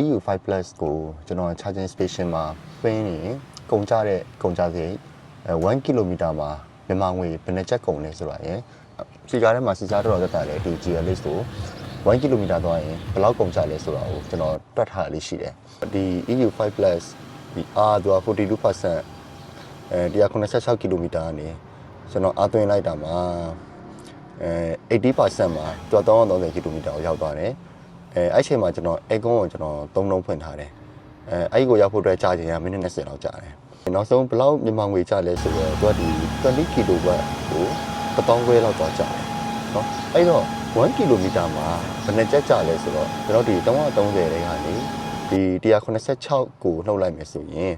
EU5 Plus ကိုကျွန်တော် charging station မှာပင်းနေကုန်ကြတဲ့ကုန်ကြစရိတ်အဲ1 km မှာမြန်မာငွေဘယ်နှချက်ကုန်လဲဆိုတာရယ်စီကားထဲမှာစီစားတော့တက်တာလေဒီ GLS ကို1 km သွားရင်ဘယ်လောက်ကုန်ကြလဲဆိုတာကိုကျွန်တော်တွက်ထားတာလေးရှိတယ်ဒီ EU5 Plus ဒီ R သူက42%အဲ186 km ကနေကျွန်တော်အသွင်းလိုက်တာမှာအဲ80%မှာသူက330 km ကိုရောက်သွားတယ် အဲအဲ့ချိန်မှာကျွန်တော်အဲကွန်းကိုကျွန်တော်သုံးလုံးဖွင့်ထားတယ်အဲအဲ့ဒီကိုရောက်ဖို့အတွက်ကြာချိန်ကမိနစ်20လောက်ကြာတယ်နောက်ဆုံးဘယ်လောက်မြန်မာငွေကျလဲဆိုတော့သူကဒီ20 kW ကို1000ခွဲလောက်သွားကြာတယ်เนาะအဲ့တော့1 km မှာဘယ်နှစ်ကြက်ကြာလဲဆိုတော့ကျွန်တော်ဒီ330တဲ့ကနေဒီ186ကိုနှုတ်လိုက်မယ်ဆိုရင်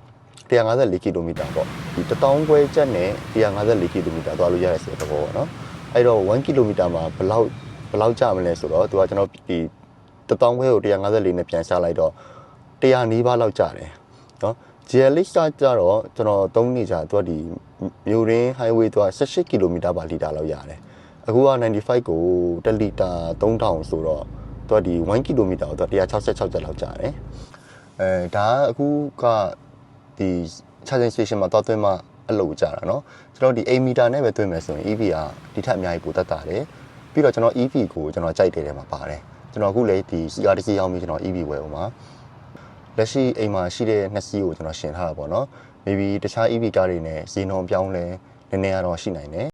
154ကီလိုမီတာပေါ့ဒီ1000ခွဲကြက်နဲ့154ကီလိုမီတာသွားလို့ရတယ်ဆိုတဲ့သဘောပေါ့နော်အဲ့တော့1ကီလိုမီတာမှာဘယ်လောက်ဘယ်လောက်ကြာမလဲဆိုတော့သူကကျွန်တော်ဒီ 1000ခွဲကို154နဲ့ပြန်ရှာလိုက်တော့100နီးပါးလောက်ကြာတယ်နော် GLX ကကြတော့ကျွန်တော်သုံးနေကြသူကဒီမြို့ရင်း highway သူက18ကီလိုမီတာပါလီတာလောက်ရတယ်အခုက95ကို1လီတာ3000ဆိုတော့သူကဒီ1ကီလိုမီတာကိုသူက166ကျပ်လောက်ကြာတယ်အဲဒါကအခုကဒီ charging station မှာတော့သွင်းမှအလုပ်ကြတာเนาะကျွန်တော်ဒီ8မီတာနဲ့ပဲသွင်းမယ်ဆိုရင် EV ကဒီထက်အများကြီးပိုတက်တာတယ်ပြီးတော့ကျွန်တော် EV ကိုကျွန်တော်ကြိုက်တယ်ထဲမှာပါတယ် ကျွန်တော်အခုလေဒီ CRTC ရောက်ပြီးကျွန်တော် EV ဝယ်ဦးမှာလက်ရှိအိမ်မှာရှိတဲ့နှစ်စီးကိုကျွန်တော်ရှင်းထားတာပေါ့နော် maybe တခြား EV ကားတွေနဲ့ဈေးနှုန်းပြောင်းလဲနည်းနည်းကတော့ရှိနိုင်တယ်